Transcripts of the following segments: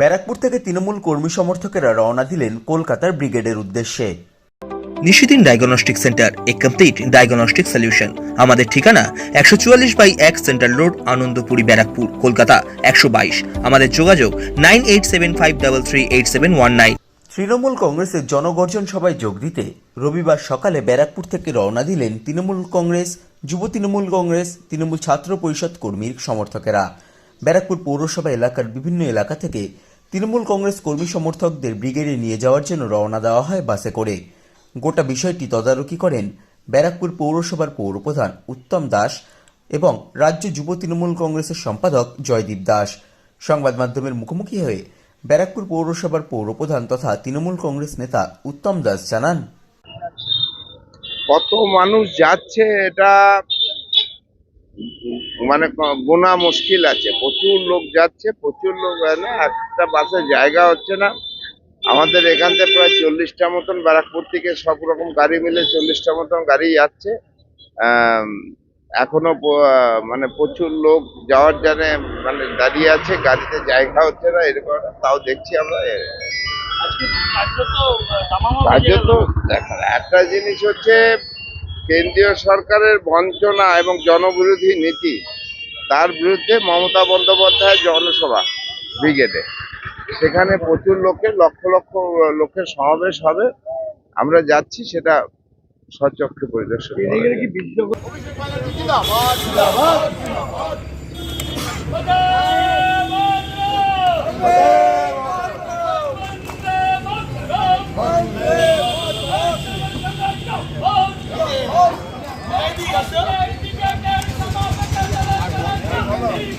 ব্যারাকপুর থেকে তৃণমূল কর্মী সমর্থকেরা রওনা দিলেন কলকাতার ব্রিগেডের উদ্দেশ্যে। নিশিদিন ডায়াগনস্টিক সেন্টার এ কমপ্লিট ডায়াগনস্টিক সলিউশন আমাদের ঠিকানা একশো চুয়াল্লিশ বাই এক সেন্ট্রাল রোড আনন্দপুরি ব্যারাকপুর কলকাতা একশো বাইশ। আমাদের যোগাযোগ nine eight seven five double three eight seven one nine. Trinamool কংগ্রেসের জনগর্জন সভায় যোগ দিতে রবিবার সকালে ব্যারাকপুর থেকে রওনা দিলেন তৃণমূল কংগ্রেস যুব তৃণমূল কংগ্রেস তৃণমূল ছাত্র পরিষদ কর্মীর সমর্থকেরা। ব্যারাকপুর পৌরসভা এলাকার বিভিন্ন এলাকা থেকে তৃণমূল কংগ্রেস কর্মী সমর্থকদের ব্রিগেডে নিয়ে যাওয়ার জন্য রওনা দেওয়া হয় বাসে করে। গোটা বিষয়টি তদারকি করেন ব্যারাকপুর পৌরসভার পৌরপ্রধান উত্তম দাস এবং রাজ্য যুব তৃণমূল কংগ্রেসের সম্পাদক জয়দীপ দাস। সংবাদ মাধ্যমের মুখোমুখি হয়ে ব্যারাকপুর পৌরসভার পৌরপ্রধান তথা তৃণমূল কংগ্রেস নেতা উত্তম দাস জানান, কত মানুষ যাচ্ছে এটা মানে গোনা মুশকিল আছে। প্রচুর লোক যাচ্ছে প্রচুর লোক না একটা বাসে জায়গা হচ্ছে না। আমাদের এখান থেকে প্রায় চল্লিশটা মতন ব্যারাকপুর থেকে সব রকম গাড়ি মিলে চল্লিশটা মতন গাড়ি যাচ্ছে। এখনও মানে প্রচুর লোক যাওয়ার জন্য মানে দাঁড়িয়ে আছে গাড়িতে জায়গা হচ্ছে না এরকম তাও দেখছি আমরা। একটা জিনিস হচ্ছে কেন্দ্রীয় সরকারের বঞ্চনা এবং জনবিরোধী নীতি তার বিরুদ্ধে মমতা বন্দ্যোপাধ্যায় জনসভা ব্রিগেডে সেখানে প্রচুর লোকের লক্ষ লক্ষ লোকের সমাবেশ হবে আমরা যাচ্ছি সেটা সচক্ষে পরিদর্শন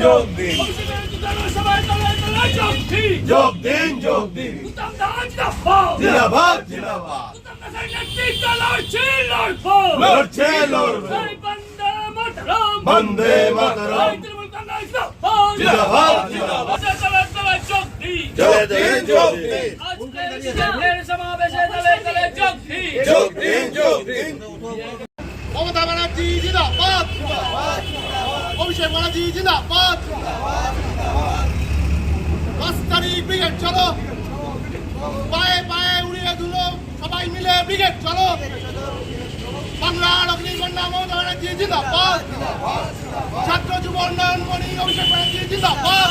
যাবে। যোগ দিন যোগ দিন। জিন্দাবাদ জিন্দাবাদ। লড়ছে লড়বে। বন্দে মাতরম। জিন্দাবাদ জিন্দাবাদ। যোগ দিন যোগ দিন যোগ দিন। যোগ দিন মমতা ব্যানার্জি, জিন্দাবাদ। অভিষেক ব্যানার্জি, জিন্দাবাদ। পাঁচ তারিখ ব্রিগেড চলো। পায়ে পায়ে উড়িয়ে দুলো সবাই মিলে ব্রিগেড চলো। বাংলার অগ্নিকন্যা মমতা ব্যানার্জি, জিন্দাবাদ। ছাত্র যুব উন্নয়ন মণি অভিষেক ব্যানার্জি, জিন্দাবাদ।